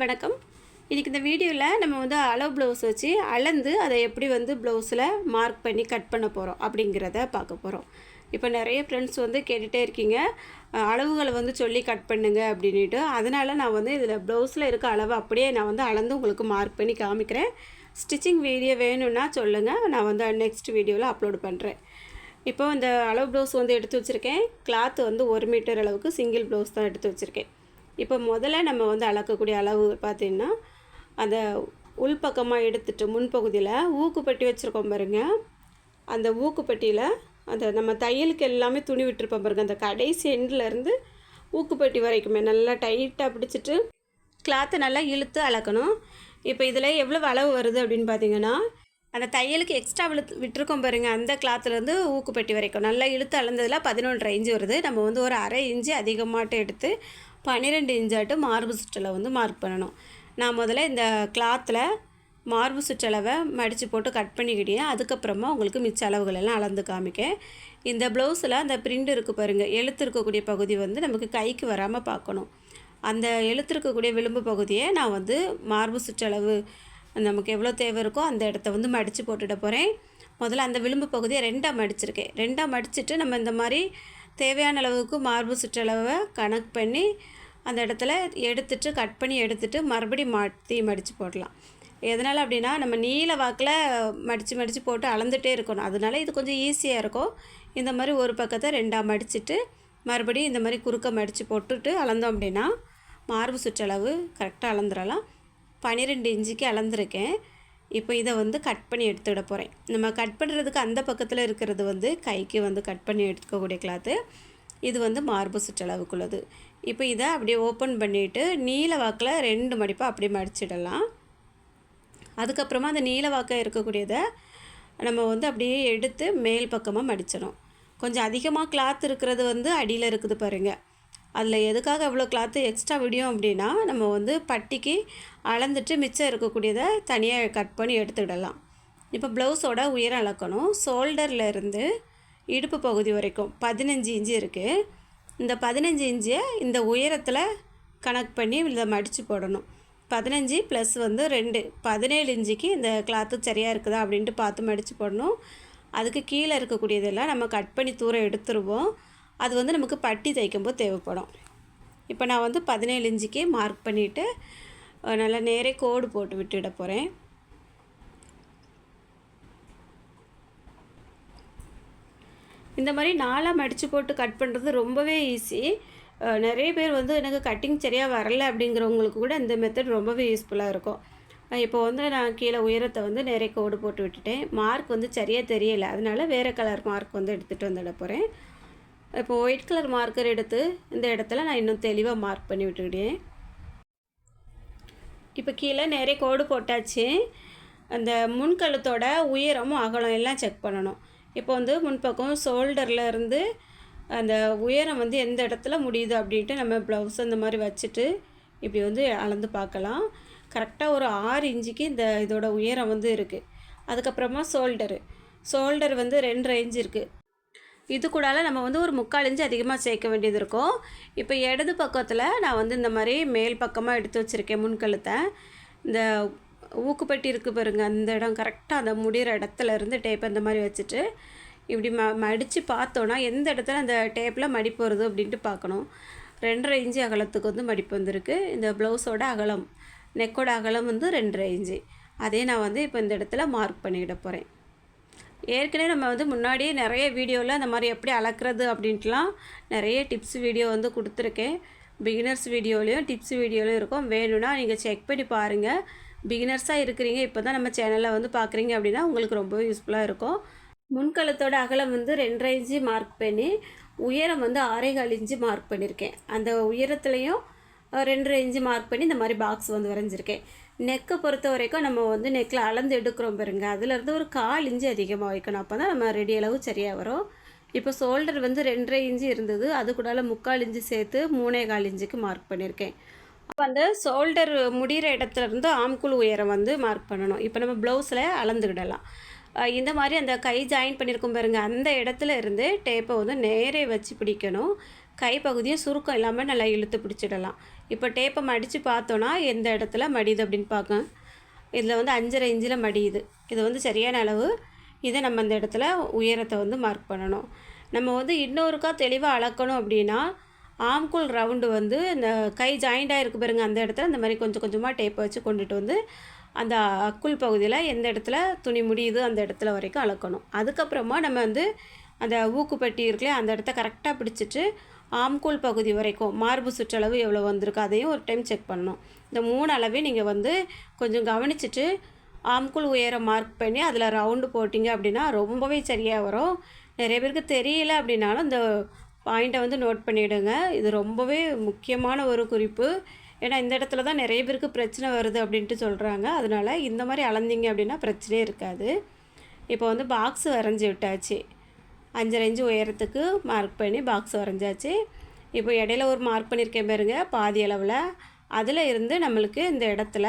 வணக்கம். இன்றைக்கி இந்த வீடியோவில் நம்ம வந்து அளவு ப்ளவுஸ் வச்சு அளந்து அதை எப்படி வந்து ப்ளவுஸில் மார்க் பண்ணி கட் பண்ண போகிறோம் அப்படிங்கிறத பார்க்க போகிறோம் இப்போ நிறைய ஃப்ரெண்ட்ஸ் வந்து கேட்டுகிட்டே இருக்கீங்க. அளவுகளை வந்து சொல்லி கட் பண்ணுங்க அப்படின்ட்டு அதனால் நான் வந்து இதில் ப்ளவுஸில் இருக்க அளவை அப்படியே நான் வந்து அளந்து உங்களுக்கு மார்க் பண்ணி காமிக்கிறேன். ஸ்டிச்சிங் வீடியோ வேணும்னா சொல்லுங்கள் நான் வந்து நெக்ஸ்ட் வீடியோவில் அப்லோட் பண்ணுறேன் இப்போ இந்த அளவு ப்ளவுஸ் வந்து எடுத்து வச்சுருக்கேன். கிளாத் வந்து ஒரு மீட்டர் அளவுக்கு சிங்கிள் ப்ளவுஸ் தான் எடுத்து வச்சுருக்கேன். இப்போ முதல்ல நம்ம வந்து அளக்கக்கூடிய அளவு பார்த்திங்கன்னா அந்த உள்பக்கமாக எடுத்துட்டு முன்பகுதியில் ஊக்குப்பட்டி வச்சுருக்கோம் பாருங்க. அந்த ஊக்குப்பட்டியில் அந்த நம்ம தையலுக்கு எல்லாமே துணி விட்டுருப்போம் பாருங்க. அந்த கடைசி எண்ட்லேருந்து ஊக்குப்பட்டி வரைக்குமே நல்லா டைட்டாக பிடிச்சிட்டு கிளாத்தை நல்லா இழுத்து அளக்கணும். இப்போ இதில் எவ்வளோ அளவு வருது அப்படின்னு பார்த்தீங்கன்னா அந்த தையலுக்கு எக்ஸ்ட்ரா விழு விட்டுருக்கோம் பாருங்க. அந்த கிளாத்துலேருந்து ஊக்குப்பட்டி வரைக்கும். நல்லா இழுத்து அளந்ததில் பதினொன்றரை இன்ச்சு வருது. நம்ம வந்து ஒரு அரை இன்ச்சு அதிகமாட்டு எடுத்து பன்னிரெண்டு இன்ச்சாட்டு மார்பு சுற்றளவு வந்து மார்க் பண்ணணும். நான் முதல்ல இந்த கிளாத்தில் மார்பு சுற்றளவை மடித்து போட்டு கட் பண்ணிக்கிட்டேன் அதுக்கப்புறமா உங்களுக்கு மிச்ச அளவுகள் எல்லாம் அளந்து காமிக்கேன். இந்த ப்ளவுஸில் அந்த பிரிண்ட் இருக்குது பாருங்கள் எழுத்து இருக்கக்கூடிய பகுதி வந்து நமக்கு கைக்கு வராமல் பார்க்கணும். அந்த எழுத்து இருக்கக்கூடிய விளிம்பு பகுதியை நான் வந்து மார்பு சுற்றளவு நமக்கு எவ்வளோ தேவை இருக்கோ அந்த இடத்த வந்து மடித்து போட்டுட போகிறேன் முதல்ல அந்த விளிம்பு பகுதியை ரெண்டாக மடிச்சிருக்கேன். ரெண்டாக மடிச்சிட்டு நம்ம இந்த மாதிரி தேவையான அளவுக்கு மார்பு சுற்றளவை கணக்கு பண்ணி அந்த இடத்துல எடுத்துட்டு கட் பண்ணி எடுத்துட்டு மறுபடியும் மாற்றி மடித்து போடலாம். எதனால் அப்படின்னா நம்ம நீல வாக்கில் மடித்து மடித்து போட்டு அளந்துகிட்டே இருக்கணும். அதனால இது கொஞ்சம் ஈஸியாக இருக்கும். இந்த மாதிரி ஒரு பக்கத்தை ரெண்டாக மடிச்சுட்டு மறுபடியும் இந்த மாதிரி குறுக்க மடித்து போட்டுட்டு அளந்தோம் அப்படின்னா மார்பு சுற்றளவு கரெக்டாக அளந்துடலாம் பன்னிரெண்டு இன்ச்சுக்கு அளந்துருக்கேன். இப்போ இதை வந்து கட் பண்ணி எடுத்துட போகிறேன் நம்ம கட் பண்ணுறதுக்கு அந்த பக்கத்தில் இருக்கிறது வந்து கைக்கு வந்து கட் பண்ணி எடுத்துக்கக்கூடிய கிளாத்து இது வந்து மார்பு சுற்றளவுக்குள்ளது. இப்போ இதை அப்படியே ஓப்பன் பண்ணிவிட்டு நீல வாக்கில் ரெண்டு மடிப்பாக அப்படியே மடிச்சிடலாம். அதுக்கப்புறமா அந்த நீல வாக்கம் இருக்கக்கூடியதை நம்ம வந்து அப்படியே எடுத்து மேல் பக்கமாக மடிச்சிடும் கொஞ்சம் அதிகமாக கிளாத் இருக்கிறது வந்து அடியில் இருக்குது பாருங்கள் அதில் எதுக்காக இவ்வளோ கிளாத்து எக்ஸ்ட்ரா விடியும் அப்படின்னா நம்ம வந்து பட்டிக்கு அளந்துட்டு மிச்சம் இருக்கக்கூடியதை தனியாக கட் பண்ணி எடுத்துக்கிடலாம். இப்போ ப்ளவுஸோட உயரம் அளக்கணும். ஷோல்டரில் இருந்து இடுப்பு பகுதி வரைக்கும் பதினஞ்சு இன்ச்சு இருக்குது இந்த பதினஞ்சு இன்ச்சை இந்த உயரத்தில் கணக்கு பண்ணி இதை மடித்து போடணும். பதினஞ்சு ப்ளஸ் வந்து ரெண்டு பதினேழு இன்ச்சுக்கு இந்த கிளாத்து சரியாக இருக்குதா அப்படின்ட்டு பார்த்து மடித்து போடணும். அதுக்கு கீழே இருக்கக்கூடியதெல்லாம் நம்ம கட் பண்ணி தூரம் எடுத்துருவோம். அது வந்து நமக்கு பட்டி தைக்கும்போது தேவைப்படும். இப்போ நான் வந்து பதினேழு இன்ச்சுக்கு மார்க் பண்ணிவிட்டு நல்லா நேரே கோடு போட்டு விட்டுட போகிறேன் இந்த மாதிரி நாலாக மடித்து போட்டு கட் பண்ணுறது ரொம்பவே ஈஸி நிறைய பேர் வந்து எனக்கு கட்டிங் சரியாக வரலை அப்படிங்கிறவங்களுக்கு கூட இந்த மெத்தட் ரொம்பவே யூஸ்ஃபுல்லாக இருக்கும். இப்போ வந்து நான் கீழே உயரத்தை வந்து நிறைய கோடு போட்டு விட்டுட்டேன். மார்க் வந்து சரியாக தெரியலை. அதனால் வேறு கலர் மார்க் வந்து எடுத்துகிட்டு வந்துட போகிறேன் இப்போ ஒயிட் கலர் மார்க்கர் எடுத்து இந்த இடத்துல நான் இன்னும் தெளிவாக மார்க் பண்ணி விட்டுக்கிட்டேன். இப்போ கீழே நிறைய கோடு போட்டாச்சு. அந்த முன்கழுத்தோட உயரமும் அகலம் எல்லாம் செக் பண்ணணும். இப்போ வந்து முன்பக்கம் ஷோல்டரில் இருந்து அந்த உயரம் வந்து எந்த இடத்துல முடியுது அப்படின்ட்டு நம்ம ப்ளவுஸ் அந்த மாதிரி வச்சுட்டு இப்படி வந்து அளந்து பார்க்கலாம். கரெக்டாக ஒரு ஆறு இன்ச்சுக்கு இந்த இதோட உயரம் வந்து இருக்குது அதுக்கப்புறமா ஷோல்டரு ஷோல்டர் வந்து ரெண்டு ரேஞ்ச் இருக்குது இது கூடால நம்ம வந்து ஒரு முக்கால் இன்ச்சு அதிகமாக சேர்க்க வேண்டியது இருக்கும். இப்போ இடது பக்கத்தில் நான் வந்து இந்த மாதிரி மேல் பக்கமாக எடுத்து வச்சுருக்கேன் முன்கழுத்தை இந்த ஊக்குப்பட்டி இருக்குது பாருங்க அந்த இடம் கரெக்டாக அந்த முடிகிற இடத்துல இருந்து டேப் அந்த மாதிரி வச்சுட்டு இப்படி ம மடித்து பார்த்தோன்னா எந்த இடத்துல அந்த டேப்பில் மடிப்பு வருது அப்படின்ட்டு பார்க்கணும். ரெண்டரை இன்ச்சு அகலத்துக்கு வந்து மடிப்பு வந்திருக்கு. இந்த ப்ளவுஸோட அகலம் நெக்கோட அகலம் வந்து ரெண்டரை இன்ச்சு. அதே நான் வந்து இப்போ இந்த இடத்துல மார்க் பண்ணிக்கிட போகிறேன் ஏற்கனவே நம்ம வந்து முன்னாடியே நிறைய வீடியோவில் அந்த மாதிரி எப்படி அளக்கிறது அப்படின்ட்டுலாம் நிறைய டிப்ஸ் வீடியோ வந்து கொடுத்துருக்கேன். பிகினர்ஸ் வீடியோலையும் டிப்ஸ் வீடியோலையும் இருக்கும். வேணும்னா நீங்கள் செக் பண்ணி பாருங்கள் பிகினர்ஸாக இருக்கிறீங்க இப்போ தான் நம்ம சேனலில் வந்து பார்க்குறீங்க அப்படின்னா உங்களுக்கு ரொம்ப யூஸ்ஃபுல்லாக இருக்கும். முன்கழுத்தோட அகலம் வந்து ரெண்டரை இன்ச்சு மார்க் பண்ணி உயரம் வந்து ஆறேகால் இன்ச்சு மார்க் பண்ணியிருக்கேன் அந்த உயரத்துலேயும் ரெண்டரை இன்ச்சு மார்க் பண்ணி இந்த மாதிரி பாக்ஸ் வந்து வரைஞ்சிருக்கேன். நெக்கை பொறுத்த வரைக்கும் நம்ம வந்து நெக்கில் அளந்து எடுக்கிறோம் பாருங்க. அதுலேருந்து ஒரு கால் இன்ச்சு அதிகமாக வைக்கணும். அப்போ தான் நம்ம ரெடி அளவு சரியாக வரும். இப்போ ஷோல்டர் வந்து ரெண்டரை இன்ச்சு இருந்தது. அது கூடால முக்கால் இன்ச்சு சேர்த்து மூணே கால் இன்ச்சுக்கு மார்க் பண்ணியிருக்கேன். அப்போ அந்த ஷோல்டர் முடிகிற இடத்துலேருந்து ஆம்குழு ஆம்குள் உயரம் வந்து மார்க் பண்ணணும். இப்போ நம்ம ப்ளவுஸில் அளந்துக்கிடலாம் இந்த மாதிரி அந்த கை ஜாயின் பண்ணியிருக்கோம் பாருங்க. அந்த இடத்துல இருந்து டேப்பை வந்து நேரே வச்சு பிடிக்கணும். கைப்பகுதியும் சுருக்கம் இல்லாமல் நல்லா இழுத்து பிடிச்சிடலாம். இப்போ டேப்பை மடித்து பார்த்தோன்னா எந்த இடத்துல மடியுது அப்படின்னு பார்க்க இதில் வந்து அஞ்சரை இன்ச்சில் மடியுது. இது வந்து சரியான அளவு இதை நம்ம அந்த இடத்துல உயரத்தை வந்து மார்க் பண்ணணும். நம்ம வந்து இன்னொருக்கா தெளிவாக அளக்கணும் அப்படின்னா ஆம்குள் ரவுண்டு வந்து இந்த கை ஜாயிண்டாக இருக்குது பாருங்க அந்த இடத்துல இந்த மாதிரி கொஞ்சம் கொஞ்சமாக டேப்பை வச்சு கொண்டுட்டு வந்து அந்த அக்குள் பகுதியில் எந்த இடத்துல துணி முடியுது அந்த இடத்துல வரைக்கும் அளக்கணும். அதுக்கப்புறமா நம்ம வந்து அந்த ஊக்குப்பட்டி இருக்குல்லையே அந்த இடத்த கரெக்டாக பிடிச்சிட்டு ஆம்கூல் பகுதி வரைக்கும் மார்பு சுற்றளவு எவ்வளோ வந்திருக்கு அதையும் ஒரு டைம் செக் பண்ணணும். இந்த மூணு அளவையும் நீங்கள் வந்து கொஞ்சம் கவனிச்சுட்டு ஆம்குள் உயரம் மார்க் பண்ணி அதில் ரவுண்டு போட்டிங்க அப்படின்னா ரொம்பவே சரியாக வரும். நிறைய பேருக்கு தெரியல அப்படின்னாலும் இந்த பாயிண்ட்டை வந்து நோட் பண்ணிவிடுங்க இது ரொம்பவே முக்கியமான ஒரு குறிப்பு. ஏன்னா இந்த இடத்துல தான் நிறைய பேருக்கு பிரச்சனை வருது அப்படின்ட்டு சொல்கிறாங்க அதனால் இந்த மாதிரி அளந்தீங்க அப்படின்னா பிரச்சனையே இருக்காது. இப்போ வந்து பாக்ஸ் வரைஞ்சி விட்டாச்சு. அஞ்சரை இன்ச்சு உயரத்துக்கு மார்க் பண்ணி பாக்ஸ் வரைஞ்சாச்சு. இப்போ இடையில ஒரு மார்க் பண்ணியிருக்கேன் பாருங்க பாதி அளவில். அதில் இருந்து நம்மளுக்கு இந்த இடத்துல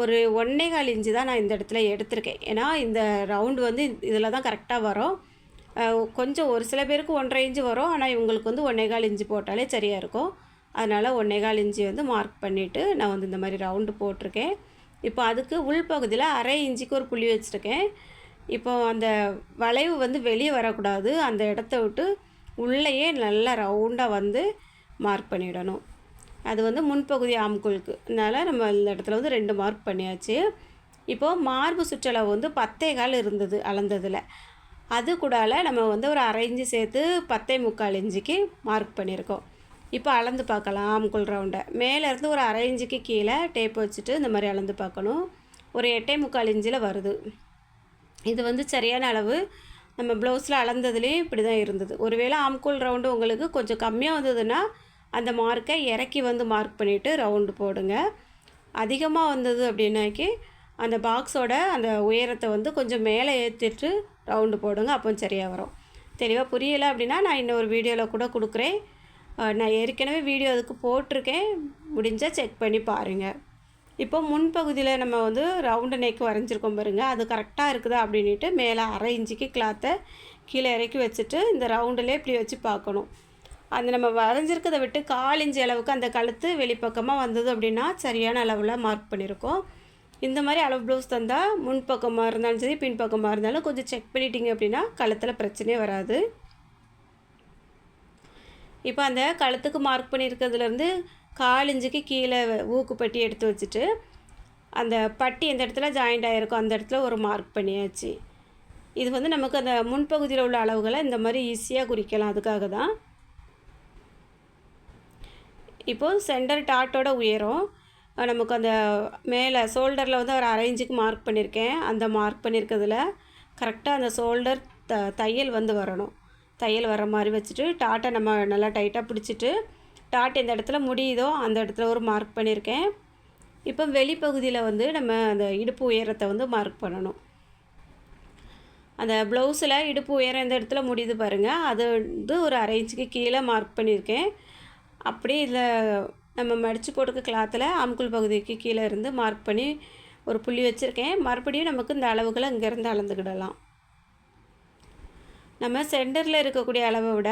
ஒரு ஒன்றே கால் இன்ச்சு தான் நான் இந்த இடத்துல எடுத்திருக்கேன். ஏன்னா இந்த ரவுண்டு வந்து இதில் தான் கரெக்டாக வரும். கொஞ்சம் ஒரு சில பேருக்கு ஒன்றரை இன்ச்சு வரும். ஆனால் இவங்களுக்கு வந்து ஒன்றே கால் இன்ச்சு போட்டாலே சரியாக இருக்கும். அதனால் ஒன்றே கால் இன்ச்சு வந்து மார்க் பண்ணிவிட்டு நான் வந்து இந்த மாதிரி ரவுண்டு போட்டிருக்கேன். இப்போ அதுக்கு உள்பகுதியில் அரை இன்ச்சுக்கு ஒரு புள்ளி வச்சுருக்கேன். இப்போ அந்த வளைவு வந்து வெளியே வரக்கூடாது. அந்த இடத்த விட்டு உள்ளேயே நல்லா ரவுண்டாக வந்து மார்க் பண்ணிடணும். அது வந்து முன்பகுதி ஆம்குழுக்கு அதனால் நம்ம இந்த இடத்துல வந்து ரெண்டு மார்க் பண்ணியாச்சு. இப்போது மார்பு சுற்றளவு வந்து பத்தே கால் இருந்தது அளந்ததில். அது கூடால நம்ம வந்து ஒரு அரை இஞ்சு சேர்த்து பத்தே முக்கால் இஞ்சிக்கு மார்க் பண்ணியிருக்கோம். இப்போ அளந்து பார்க்கலாம் ஆம்குள் ரவுண்டை மேலேருந்து ஒரு அரை இஞ்சுக்கு கீழே டேப் வச்சுட்டு இந்த மாதிரி அளந்து பார்க்கணும். ஒரு எட்டே முக்கால் இஞ்சில் வருது. இது வந்து சரியான அளவு நம்ம ப்ளவுஸில் அளந்ததுலேயும் இப்படி தான் இருந்தது. ஒருவேளை ஆம்கோல் ரவுண்டு உங்களுக்கு கொஞ்சம் கம்மியாக வந்ததுன்னா அந்த மார்க்கை இறக்கி வந்து மார்க் பண்ணிவிட்டு ரவுண்டு போடுங்க. அதிகமாக வந்தது அப்படின்னாக்கி அந்த பாக்ஸோட அந்த உயரத்தை வந்து கொஞ்சம் மேலே ஏற்றிட்டு ரவுண்டு போடுங்க. அப்போ சரியாக வரும். தெளிவாக புரியலை அப்படின்னா நான் இன்னொரு வீடியோவில் கூட கொடுக்குறேன். நான் ஏற்கனவே வீடியோ அதுக்கு போட்டிருக்கேன். முடிஞ்சால் செக் பண்ணி பாருங்கள் இப்போ முன்பகுதியில் நம்ம வந்து ரவுண்டு நெக் வரைஞ்சிருக்கோம் பாருங்கள் அது கரெக்டாக இருக்குதா அப்படின்ட்டு மேலே அரை இஞ்சிக்கு கிளாத்தை கீழே இறக்கி வச்சுட்டு இந்த ரவுண்டிலே இப்படி வச்சு பார்க்கணும். அந்த நம்ம வரைஞ்சிருக்கதை விட்டு கால் இஞ்சி அளவுக்கு அந்த கழுத்து வெளிப்பக்கமாக வந்தது அப்படின்னா சரியான அளவில் மார்க் பண்ணியிருக்கோம் இந்த மாதிரி அளவு ப்ளவுஸ் தந்தால் முன்பக்கமாக இருந்தாலும் சரி பின்பக்கமாக இருந்தாலும் கொஞ்சம் செக் பண்ணிட்டீங்க அப்படின்னா கழுத்தில் பிரச்சனையே வராது. இப்போ அந்த கழுத்துக்கு மார்க் பண்ணியிருக்கிறதுலேருந்து காலிஞ்சுக்கு கீழே ஊக்குப்பட்டி எடுத்து வச்சுட்டு அந்த பட்டி எந்த இடத்துல ஜாயிண்ட் ஆகிருக்கோ அந்த இடத்துல ஒரு மார்க் பண்ணியாச்சு. இது வந்து நமக்கு அந்த முன்பகுதியில் உள்ள அளவுகளை இந்த மாதிரி ஈஸியாக குறிக்கலாம். அதுக்காக தான். இப்போது சென்டர் டாட்டோட உயரம் நமக்கு அந்த மேலே ஷோல்டரில் வந்து ஒரு அரைஞ்சுக்கு மார்க் பண்ணியிருக்கேன். அந்த மார்க் பண்ணியிருக்கிறதுல கரெக்டாக அந்த ஷோல்டர் த தையல் வந்து வரணும். தையல் வர மாதிரி வச்சுட்டு டாட்டை நம்ம நல்லா டைட்டாக பிடிச்சிட்டு டாட் எந்த இடத்துல முடியுதோ அந்த இடத்துல ஒரு மார்க் பண்ணியிருக்கேன். இப்போ வெளிப்பகுதியில் வந்து நம்ம அந்த இடுப்பு உயரத்தை வந்து மார்க் பண்ணணும். அந்த ப்ளவுஸில் இடுப்பு உயரம் எந்த இடத்துல முடியுது பாருங்கள் அது வந்து ஒரு அரை இன்ச்சுக்கு கீழே மார்க் பண்ணியிருக்கேன். அப்படியே இதில் நம்ம மடித்து போட்டுக்க கிளாத்தில் அமுக்குள் பகுதிக்கு கீழே இருந்து மார்க் பண்ணி ஒரு புள்ளி வச்சுருக்கேன். மறுபடியும் நமக்கு இந்த அளவுகளை இங்கேருந்து அளந்துக்கிடலாம். நம்ம சென்டரில் இருக்கக்கூடிய அளவை விட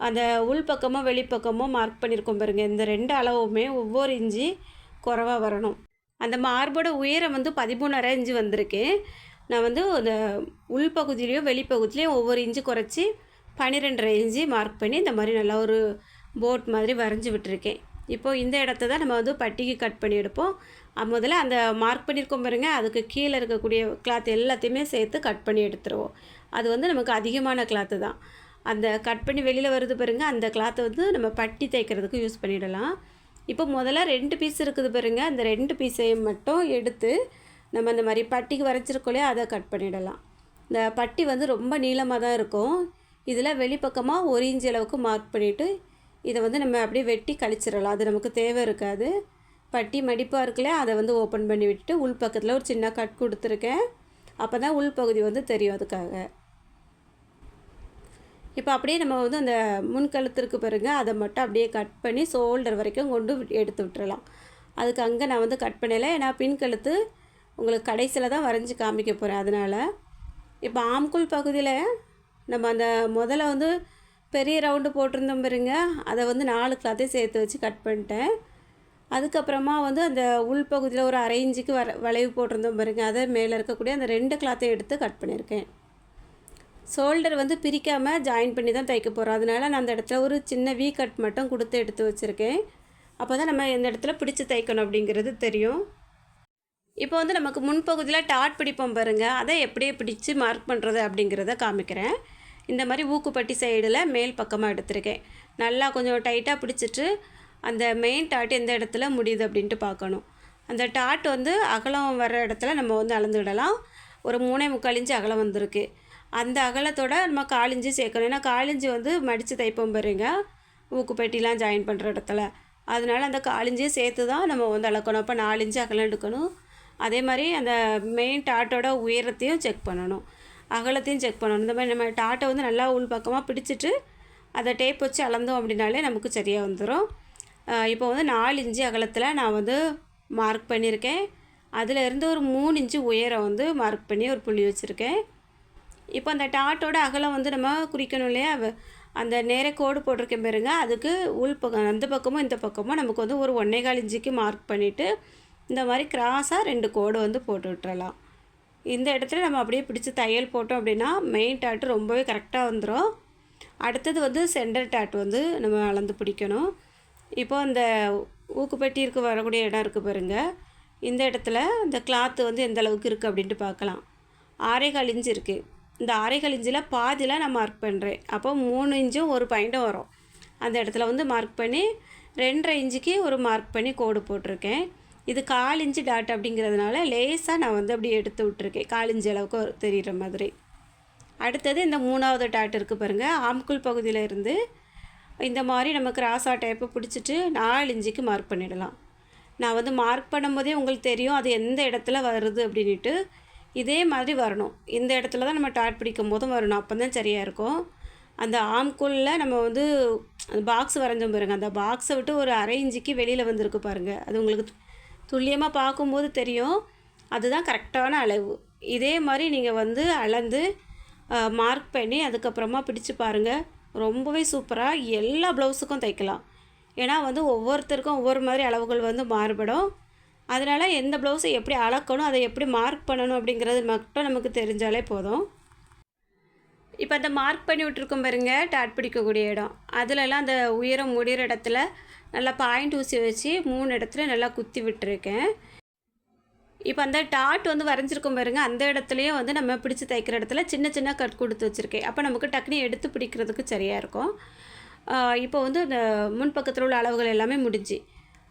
அந்த உள்பக்கமும் வெளிப்பக்கமும் மார்க் பண்ணியிருக்கோம் பாருங்கள் இந்த ரெண்டு அளவுமே ஒவ்வொரு இஞ்சி குறவாக வரணும். அந்த மார்போட உயரம் வந்து பதிமூணரை இன்ச்சு வந்திருக்கு. நான் வந்து அந்த உள்பகுதியிலையும் வெளிப்பகுதியிலையும் ஒவ்வொரு இன்ச்சு குறைச்சி பன்னிரெண்டரை இன்ச்சு மார்க் பண்ணி இந்த மாதிரி நல்லா ஒரு போட் மாதிரி வரைஞ்சி விட்டுருக்கேன். இப்போது இந்த இடத்த தான் நம்ம வந்து பட்டிக்கு கட் பண்ணி எடுப்போம். முதல்ல அந்த மார்க் பண்ணியிருக்கோம் பாருங்க. அதுக்கு கீழே இருக்கக்கூடிய கிளாத் எல்லாத்தையுமே சேர்த்து கட் பண்ணி எடுத்துருவோம். அது வந்து நமக்கு அதிகமான கிளாத்து தான். அந்த கட் பண்ணி வெளியில் வருது பாருங்கள் அந்த கிளாத்தை வந்து நம்ம பட்டி தைக்கிறதுக்கு யூஸ் பண்ணிடலாம். இப்போ முதல்ல ரெண்டு பீஸ் இருக்குது பாருங்கள் அந்த ரெண்டு பீஸையும் மட்டும் எடுத்து நம்ம அந்த மாதிரி பட்டிக்கு வரைச்சிருக்கோலையே அதை கட் பண்ணிடலாம். இந்த பட்டி வந்து ரொம்ப நீளமாக தான் இருக்கும். இதில் வெளிப்பக்கமாக ஒரு இன்ச்சு அளவுக்கு மார்க் பண்ணிவிட்டு இதை வந்து நம்ம அப்படியே வெட்டி கழிச்சிடலாம். அது நமக்கு தேவை இருக்காது. பட்டி மடிப்பாக இருக்குல்ல அதை வந்து ஓப்பன் பண்ணி விட்டுட்டு உள் பக்கத்தில் ஒரு சின்ன கட் கொடுத்துருக்கேன். அப்போ தான் உள்பகுதி வந்து தெரியும் அதுக்காக. இப்போ அப்படியே நம்ம வந்து அந்த முன்கழுத்திற்கு பிறகு அதை மட்டும் அப்படியே கட் பண்ணி ஷோல்டர் வரைக்கும் கொண்டு எடுத்து விட்டுறலாம். அதுக்கு அங்கே நான் வந்து கட் பண்ணலை. ஏன்னா பின்கழுத்து உங்களுக்கு கடைசியில் தான் வரைஞ்சி காமிக்க போகிறேன் அதனால் இப்போ ஆம்குள் பகுதியில் நம்ம அந்த முதல்ல வந்து பெரிய ரவுண்டு போட்டிருந்தோம் பாருங்க. அதை வந்து நாலு கிளாத்தையும் சேர்த்து வச்சு கட் பண்ணிட்டேன். அதுக்கப்புறமா வந்து அந்த உள்பகுதியில் ஒரு அரை இஞ்சுக்கு வர வளைவு போட்டிருந்தோம் பாருங்க. அதை மேலே இருக்கக்கூடிய அந்த ரெண்டு கிளாத்தையும் எடுத்து கட் பண்ணியிருக்கேன். ஷோல்டர் வந்து பிரிக்காமல் ஜாயின் பண்ணி தான் தைக்க போகிறோம் அதனால நான் அந்த இடத்துல ஒரு சின்ன வீ கட் மட்டும் கொடுத்து எடுத்து வச்சுருக்கேன். அப்போ தான் நம்ம எந்த இடத்துல பிடிச்சி தைக்கணும் அப்படிங்கிறது தெரியும். இப்போ வந்து நமக்கு முன்பகுதியில் டாட் பிடிப்போம் பாருங்கள் அதை எப்படியே பிடிச்சு மார்க் பண்ணுறது அப்படிங்கிறத காமிக்கிறேன். இந்த மாதிரி ஊக்குப்பட்டி சைடில் மேல் பக்கமாக எடுத்திருக்கேன். நல்லா கொஞ்சம் டைட்டாக பிடிச்சிட்டு அந்த மெயின் டாட் எந்த இடத்துல முடியுது அப்படின்ட்டு பார்க்கணும். அந்த டாட் வந்து அகலம் வர இடத்துல நம்ம வந்து அளந்துவிடலாம் ஒரு மூணே முக்கால் இன்ச்சு அகலம் வந்திருக்கு. அந்த அகலத்தோட நம்ம காலிஞ்சி சேர்க்கணும். ஏன்னா காலிஞ்சி வந்து மடித்து தைப்போம் பாருங்க. ஊக்குப்பெட்டிலாம் ஜாயின் பண்ணுற இடத்துல. அதனால அந்த காலிஞ்சியை சேர்த்து தான் நம்ம வந்து அளக்கணும். அப்போ நாலு அகலம் எடுக்கணும். அதே மாதிரி அந்த மெயின் டாட்டோட உயரத்தையும் செக் பண்ணணும். அகலத்தையும் செக் பண்ணணும். இந்த மாதிரி நம்ம டாட்டை வந்து நல்லா உள் பக்கமாக பிடிச்சிட்டு அதை டேப் வச்சு அளந்தோம் அப்படின்னாலே நமக்கு சரியாக வந்துடும் இப்போ வந்து நாலு இன்ச்சு அகலத்தில் நான் வந்து மார்க் பண்ணியிருக்கேன். அதில் இருந்து ஒரு மூணு இன்ச்சு உயரம் வந்து மார்க் பண்ணி ஒரு புள்ளி வச்சுருக்கேன். இப்போ அந்த டாட்டோட அகலம் வந்து நம்ம குறிக்கணும் இல்லையா? அந்த நேர கோடு போட்டிருக்கேன் பாருங்க அதுக்கு உள் பக்கம் அந்த பக்கமும் இந்த பக்கமும் நமக்கு வந்து ஒரு ஒன்றே கால் இன்ச்சுக்கு மார்க் பண்ணிவிட்டு இந்த மாதிரி கிராஸாக ரெண்டு கோடு வந்து போட்டு விட்டுறலாம். இந்த இடத்துல நம்ம அப்படியே பிடிச்சி தையல் போட்டோம் அப்படின்னா மெயின் டாட்டு ரொம்பவே கரெக்டாக வந்துடும் அடுத்தது வந்து சென்டர் டாட் வந்து நம்ம அளந்து பிடிக்கணும். இப்போ அந்த ஊக்குப்பெட்டிற்கு வரக்கூடிய இடம் இருக்குது பாருங்க. இந்த இடத்துல இந்த கிளாத்து வந்து எந்த அளவுக்கு இருக்குது அப்படின்ட்டு பார்க்கலாம். ஆறேகால் இன்ச்சு இருக்குது இந்த அரைகள் இஞ்சில் பாதியில் நான் மார்க் பண்ணுறேன் அப்போ மூணு இன்ச்சும் ஒரு பாயிண்ட்டும் வரும். அந்த இடத்துல வந்து மார்க் பண்ணி ரெண்டரை இன்ச்சுக்கு ஒரு மார்க் பண்ணி கோடு போட்டிருக்கேன். இது கால் இன்ச்சு டாட் அப்படிங்கிறதுனால லேசாக நான் வந்து அப்படியே எடுத்து விட்டுருக்கேன். கால் இன்ச்சு அளவுக்கு தெரிகிற மாதிரி. அடுத்தது இந்த மூணாவது டாட் இருக்குது பாருங்கள் ஆம்குள் பகுதியில் இருந்து இந்த மாதிரி நம்ம கிராஸா டைப்பை பிடிச்சிட்டு நாலு இன்ச்சுக்கு மார்க் பண்ணிடலாம். நான் வந்து மார்க் பண்ணும்போதே உங்களுக்கு தெரியும் அது எந்த இடத்துல வருது அப்படின்ட்டு இதே மாதிரி வரணும். இந்த இடத்துல தான் நம்ம டாட் பிடிக்கும் போதும் வரணும். அப்போ தான் சரியாக இருக்கும். அந்த ஆம்குள்ள நம்ம வந்து அந்த பாக்ஸ் வரைஞ்சோம் பாருங்கள் அந்த பாக்ஸை விட்டு ஒரு அரை இஞ்சிக்கு வெளியில் வந்திருக்கு பாருங்கள் அது உங்களுக்கு துல்லியமாக பார்க்கும்போது தெரியும். அதுதான் கரெக்டான அளவு. இதே மாதிரி நீங்கள் வந்து அளந்து மார்க் பண்ணி அதுக்கப்புறமா பிடிச்சு பாருங்கள் ரொம்பவே சூப்பராக எல்லா ப்ளவுஸுக்கும் தைக்கலாம். ஏன்னா வந்து ஒவ்வொருத்தருக்கும் ஒவ்வொரு மாதிரி அளவுகள் வந்து மாறுபடும். அதனால் எந்த ப்ளவுஸை எப்படி அளக்கணும் அதை எப்படி மார்க் பண்ணணும் அப்படிங்கிறது மட்டும் நமக்கு தெரிஞ்சாலே போதும். இப்போ அந்த மார்க் பண்ணி விட்டுருக்கோம் பாருங்க டாட் பிடிக்கக்கூடிய இடம். அதிலலாம் அந்த உயரம் முடிகிற இடத்துல நல்லா பாயிண்ட் ஊசி வச்சு மூணு இடத்துல நல்லா குத்தி விட்டுருக்கேன். இப்போ அந்த டாட் வந்து வரைஞ்சிருக்கோம் பாருங்க அந்த இடத்துலையும் வந்து நம்ம பிடிச்சி தைக்கிற இடத்துல சின்ன சின்ன கட் கொடுத்து வச்சுருக்கேன். அப்போ நமக்கு டக்குனி எடுத்து பிடிக்கிறதுக்கு சரியாக இருக்கும். இப்போ வந்து இந்த முன்பக்கத்தில் உள்ள அளவுகள் எல்லாமே முடிஞ்சு.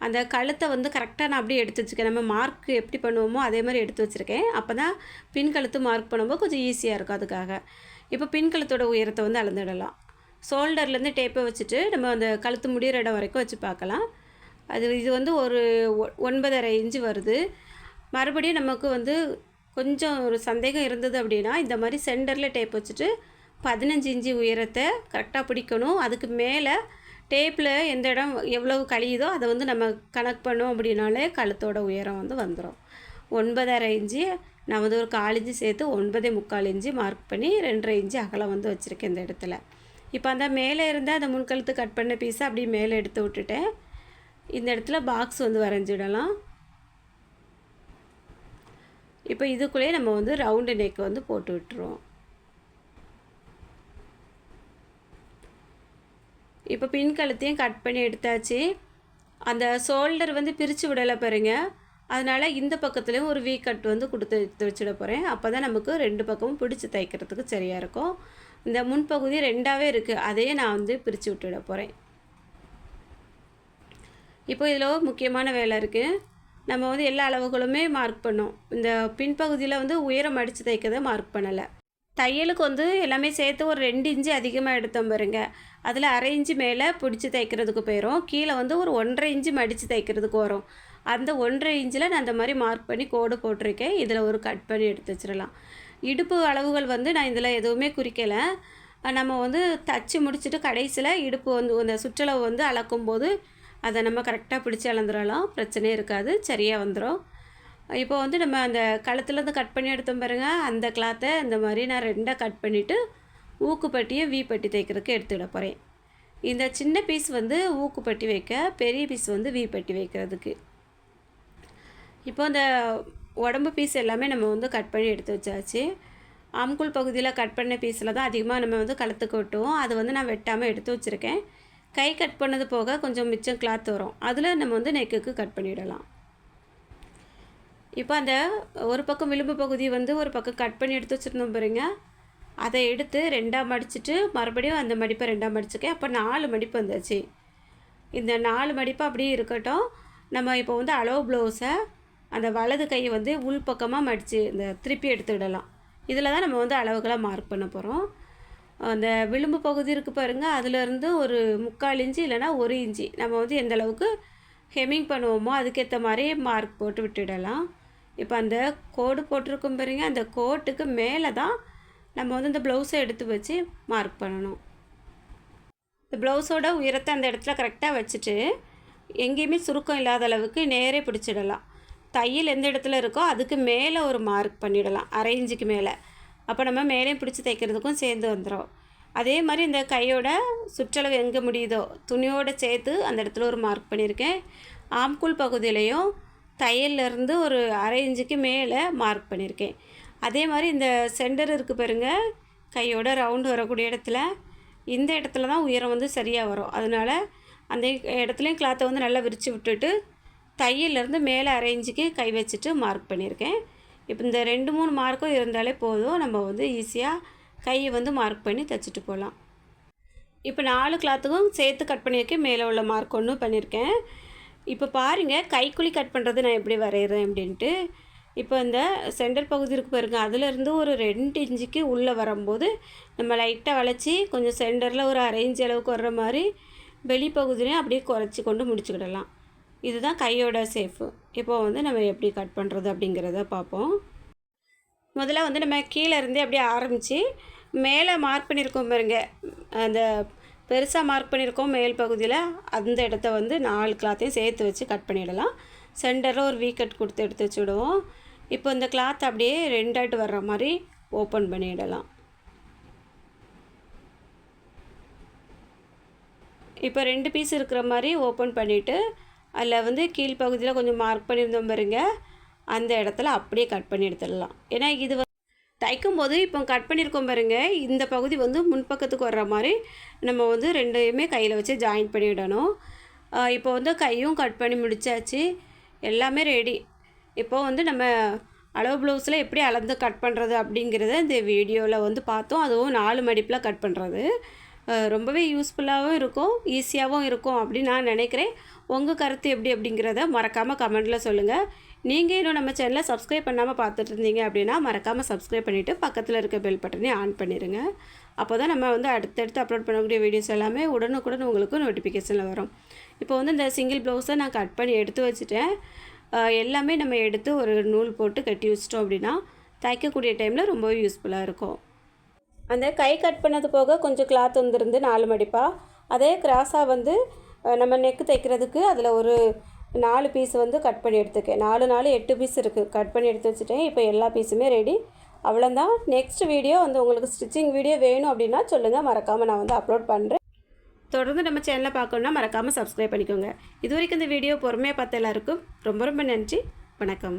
அந்த கழுத்தை வந்து கரெக்டாக நான் அப்படியே எடுத்து வச்சுருக்கேன் நம்ம மார்க் எப்படி பண்ணுவோமோ அதே மாதிரி எடுத்து வச்சுருக்கேன். அப்போ தான் பின் கழுத்து மார்க் பண்ணும்போது கொஞ்சம் ஈஸியாக இருக்கும் அதுக்காக. இப்போ பின் கழுத்தோட உயரத்தை வந்து அளந்துடலாம். ஷோல்டர்லேருந்து டேப்பை வச்சுட்டு நம்ம அந்த கழுத்து முடிகிற இடம் வரைக்கும் வச்சு பார்க்கலாம். அது இது வந்து ஒரு ஒ- ஒன்பதரை இன்ச்சு வருது. மறுபடியும் நமக்கு வந்து கொஞ்சம் ஒரு சந்தேகம் இருந்தது அப்படின்னா இந்த மாதிரி சென்டரில் டேப் வச்சுட்டு பதினஞ்சு இன்ச்சு உயரத்தை கரெக்டாக பிடிக்கணும். அதுக்கு மேலே டேப்பில் எந்த இடம் எவ்வளவு கழியுதோ அதை வந்து நம்ம கணக்கு பண்ணோம் அப்படின்னாலே கழுத்தோட உயரம் வந்து வந்துடும் ஒன்பதரை இன்ச்சு நான் வந்து ஒரு கால் இன்ச்சு சேர்த்து ஒன்பதே முக்கால் இன்ச்சு மார்க் பண்ணி ரெண்டரை இன்ச்சு அகலம் வந்து வச்சுருக்கேன் இந்த இடத்துல. இப்போ அந்த மேலே இருந்தால் அந்த முன்கழுத்து கட் பண்ண பீஸை அப்படியே மேலே எடுத்து விட்டுட்டேன். இந்த இடத்துல பாக்ஸ் வந்து வரைஞ்சிடலாம். இப்போ இதுக்குள்ளேயே நம்ம வந்து ரவுண்டு நெக் வந்து போட்டு விட்டுருவோம். இப்போ பின் கழுத்தையும் கட் பண்ணி எடுத்தாச்சு. அந்த ஷோல்டர் வந்து பிரித்து விடலை பாருங்க. அதனால் இந்த பக்கத்துலேயும் ஒரு வீ கட் வந்து கொடுத்து எடுத்து போகிறேன் அப்போ தான் நமக்கு ரெண்டு பக்கமும் பிடிச்சி தைக்கிறதுக்கு சரியாக இருக்கும். இந்த முன்பகுதி ரெண்டாவே இருக்குது அதையே நான் வந்து பிரித்து விட்டுட போகிறேன் இப்போ இதில் முக்கியமான வேலை இருக்குது நம்ம வந்து எல்லா அளவுகளுமே மார்க் பண்ணோம். இந்த பின்பகுதியில் வந்து உயரம் அடித்து தைக்கிறத மார்க் பண்ணலை. தையலுக்கு வந்து எல்லாமே சேர்த்து ஒரு ரெண்டு இன்ச்சு அதிகமாக எடுத்தோம் பாருங்க. அதில் அரை இன்ச்சு மேலே பிடிச்சி தைக்கிறதுக்கு போயிடும் கீழே வந்து ஒரு ஒன்றரை இன்ச்சு மடித்து தைக்கிறதுக்கு வரும். அந்த ஒன்றரை இன்ச்சில் நான் அந்த மாதிரி மார்க் பண்ணி கோடு போட்டிருக்கேன். இதில் ஒரு கட் பண்ணி எடுத்து வச்சிடலாம். இடுப்பு அளவுகள் வந்து நான் இதில் எதுவுமே குறிக்கலை. நம்ம வந்து தச்சு முடிச்சுட்டு கடைசியில் இடுப்பு வந்து அந்த சுற்றளவு வந்து அளக்கும்போது அதை நம்ம கரெக்டாக பிடிச்சி அளந்துடலாம். பிரச்சனையே இருக்காது. சரியாக வந்துடும் இப்போ வந்து நம்ம அந்த கழுத்துலேருந்து கட் பண்ணி எடுத்தோம் பாருங்க. அந்த கிளாத்தை இந்த மாதிரி நான் ரெண்டாக கட் பண்ணிவிட்டு ஊக்குப்பட்டியை வி பட்டி தைக்கிறதுக்கு எடுத்துவிட போகிறேன் இந்த சின்ன பீஸ் வந்து ஊக்குப்பட்டி வைக்க பெரிய பீஸ் வந்து வீ பட்டி வைக்கிறதுக்கு. இப்போ இந்த உடம்பு பீஸ் எல்லாமே நம்ம வந்து கட் பண்ணி எடுத்து வச்சாச்சு. ஆம்குள் பகுதியில் கட் பண்ண பீஸில் தான் அதிகமாக நம்ம வந்து கழுத்துக்கு வெட்டுவோம் அது வந்து நான் வெட்டாமல் எடுத்து வச்சுருக்கேன். கை கட் பண்ணது போக கொஞ்சம் மிச்சம் கிளாத் வரும். அதில் நம்ம வந்து நெக்குக்கு கட் பண்ணிடலாம். இப்போ அந்த ஒரு பக்கம் விளிம்பு பகுதி வந்து ஒரு பக்கம் கட் பண்ணி எடுத்து வச்சுருந்தோம் பாருங்க. அதை எடுத்து ரெண்டாக மடிச்சுட்டு மறுபடியும் அந்த மடிப்பை ரெண்டாக மடிச்சுக்கேன் அப்போ நாலு மடிப்பு வந்துச்சு. இந்த நாலு மடிப்பு அப்படியே இருக்கட்டும். நம்ம இப்போ வந்து அளவு ப்ளவுஸை அந்த வலது கையை வந்து உள் பக்கமாக மடித்து இந்த திருப்பி எடுத்துக்கிடலாம் இதில் தான் நம்ம வந்து அளவுகளை மார்க் பண்ண போகிறோம் அந்த விளிம்பு பகுதி இருக்குது பாருங்கள் அதுலேருந்து ஒரு முக்கால் இன்ச்சு இல்லைனா ஒரு இன்ச்சு. நம்ம வந்து எந்த அளவுக்கு ஹெமிங் பண்ணுவோமோ அதுக்கேற்ற மாதிரி மார்க் போட்டு விட்டுடலாம். இப்போ அந்த கோடு போட்டிருக்கும் பாருங்க அந்த கோட்டுக்கு மேலே தான் நம்ம வந்து இந்த ப்ளவுஸை எடுத்து வச்சு மார்க் பண்ணணும். இந்த ப்ளவுஸோட உயரத்தை அந்த இடத்துல கரெக்டாக வச்சுட்டு எங்கேயுமே சுருக்கம் இல்லாத அளவுக்கு நேரே பிடிச்சிடலாம். தையல் எந்த இடத்துல இருக்கோ அதுக்கு மேலே ஒரு மார்க் பண்ணிடலாம் அரை மேலே. அப்போ நம்ம மேலேயும் பிடிச்சி தைக்கிறதுக்கும் சேர்ந்து வந்துடும் அதே மாதிரி இந்த கையோட சுற்றளவு எங்கே முடியுதோ துணியோடு சேர்த்து அந்த இடத்துல ஒரு மார்க் பண்ணியிருக்கேன். ஆம்குள் பகுதியிலையும் தையல்லேருந்து ஒரு அரை இன்ச்சுக்கு மேலே மார்க் பண்ணியிருக்கேன் அதே மாதிரி இந்த சென்டர் இருக்குது பாருங்க கையோட ரவுண்டு வரக்கூடிய இடத்துல இந்த இடத்துல தான் உயரம் வந்து சரியாக வரும். அதனால் அந்த இடத்துலையும் கிளாத்தை வந்து நல்லா விரித்து விட்டுட்டு தையல்லேருந்து மேலே அரை கை வச்சுட்டு மார்க் பண்ணியிருக்கேன் இப்போ இந்த ரெண்டு மூணு மார்க்கும் இருந்தாலே போதும். நம்ம வந்து ஈஸியாக கையை வந்து மார்க் பண்ணி தைச்சிட்டு போகலாம். இப்போ நாலு கிளாத்துக்கும் சேர்த்து கட் பண்ணியிருக்கேன். மேலே உள்ள மார்க் ஒன்று பண்ணியிருக்கேன் இப்போ பாருங்கள் கைக்குழி கட் பண்ணுறது நான் எப்படி வரைகிறேன் அப்படின்ட்டு. இப்போ இந்த சென்டர் பகுதி இருக்கு பாருங்க அதுலேருந்து ஒரு ரெண்டு இன்ச்சுக்கு உள்ளே வரும்போது நம்ம லைட்டாக வளைச்சி கொஞ்சம் சென்டரில் ஒரு அரை அளவுக்கு வர்ற மாதிரி வெளிப்பகுதியிலையும் அப்படியே குறைச்சி கொண்டு முடிச்சுக்கிடலாம். இதுதான் கையோட சேஃபு இப்போ வந்து நம்ம எப்படி கட் பண்ணுறது அப்படிங்கிறத பார்ப்போம். முதல்ல வந்து நம்ம கீழே இருந்து அப்படியே ஆரம்பித்து மேலே மார்க் பண்ணியிருக்கோம் பாருங்க அந்த பெருசாக மார்க் பண்ணியிருக்கோம் மேல் பகுதியில். அந்த இடத்த வந்து நாலு கிளாத்தையும் சேர்த்து வச்சு கட் பண்ணிடலாம். சென்டரில் ஒரு வீ கட் கொடுத்து எடுத்து வச்சுடுவோம் இப்போ இந்த கிளாத் அப்படியே ரெண்டாயிட்டு வர்ற மாதிரி ஓப்பன் பண்ணிடலாம். இப்போ ரெண்டு பீஸ் இருக்கிற மாதிரி ஓப்பன் பண்ணிவிட்டு அதில் வந்து கீழ்ப்பகுதியில் கொஞ்சம் மார்க் பண்ணியிருந்தோம் பாருங்க. அந்த இடத்துல அப்படியே கட் பண்ணி எடுத்துடலாம். ஏன்னா இது தைக்கும் போது இப்போ கட் பண்ணியிருக்கோம் பாருங்க இந்த பகுதி வந்து முன்பக்கத்துக்கு வர்ற மாதிரி நம்ம வந்து ரெண்டையுமே கையில் வச்சு ஜாயின் பண்ணிவிடணும் இப்போ வந்து கையும் கட் பண்ணி முடிச்சாச்சு. எல்லாமே ரெடி இப்போ வந்து நம்ம அளவு ப்ளவுஸில் எப்படி அளந்து கட் பண்ணுறது அப்படிங்கிறத இந்த வீடியோவில் வந்து பார்த்தோம். அதுவும் நாலு மடிப்பில் கட் பண்ணுறது ரொம்பவே யூஸ்ஃபுல்லாகவும் இருக்கும் ஈஸியாகவும் இருக்கும் அப்படின்னு நான் நினைக்கிறேன். உங்கள் கருத்து எப்படி அப்படிங்கிறத மறக்காமல் கமெண்ட்டில் சொல்லுங்கள் நீங்கள் இன்னும் நம்ம சேனலை சப்ஸ்கிரைப் பண்ணாமல் பார்த்துட்டு இருந்தீங்க அப்படின்னா மறக்காமல் சப்ஸ்கிரைப் பண்ணிவிட்டு பக்கத்தில் இருக்க பெல் பட்டனே ஆன் பண்ணிடுங்க அப்போ தான் நம்ம வந்து அடுத்தடுத்து அப்லோட் பண்ணக்கூடிய வீடியோஸ் எல்லாமே உடனுக்குடன் உங்களுக்கு நோட்டிஃபிகேஷனில் வரும். இப்போ வந்து இந்த சிங்கிள் ப்ளவுஸை நான் கட் பண்ணி எடுத்து வச்சுட்டேன். எல்லாமே நம்ம எடுத்து ஒரு நூல் போட்டு கட்டி வச்சிட்டோம் அப்படின்னா தைக்கக்கூடிய டைமில் ரொம்பவே யூஸ்ஃபுல்லாக இருக்கும். அந்த கை கட் பண்ணது போக கொஞ்சம் கிளாத் வந்துருந்து நாலு மடிப்பாக அதே கிராஸாக வந்து நம்ம நெக்கு தைக்கிறதுக்கு அதில் ஒரு நாலு பீஸ் வந்து கட் பண்ணி எடுத்துக்கேன் நாலு நாலு எட்டு பீஸ் இருக்குது கட் பண்ணி எடுத்து வச்சுட்டேன். இப்போ எல்லா பீஸுமே ரெடி அவ்வளோதான் நெக்ஸ்ட் வீடியோ வந்து உங்களுக்கு ஸ்டிச்சிங் வீடியோ வேணும் அப்படின்னா சொல்லுங்கள் மறக்காமல் நான் வந்து அப்லோட் பண்ணுறேன் தொடர்ந்து நம்ம சேனலை பார்க்கணுன்னா மறக்காமல் சப்ஸ்கிரைப் பண்ணிக்கோங்க. இது வரைக்கும் இந்த வீடியோ பொறுமையாக பார்த்த எல்லாருக்கும் ரொம்ப ரொம்ப நன்றி. வணக்கம்.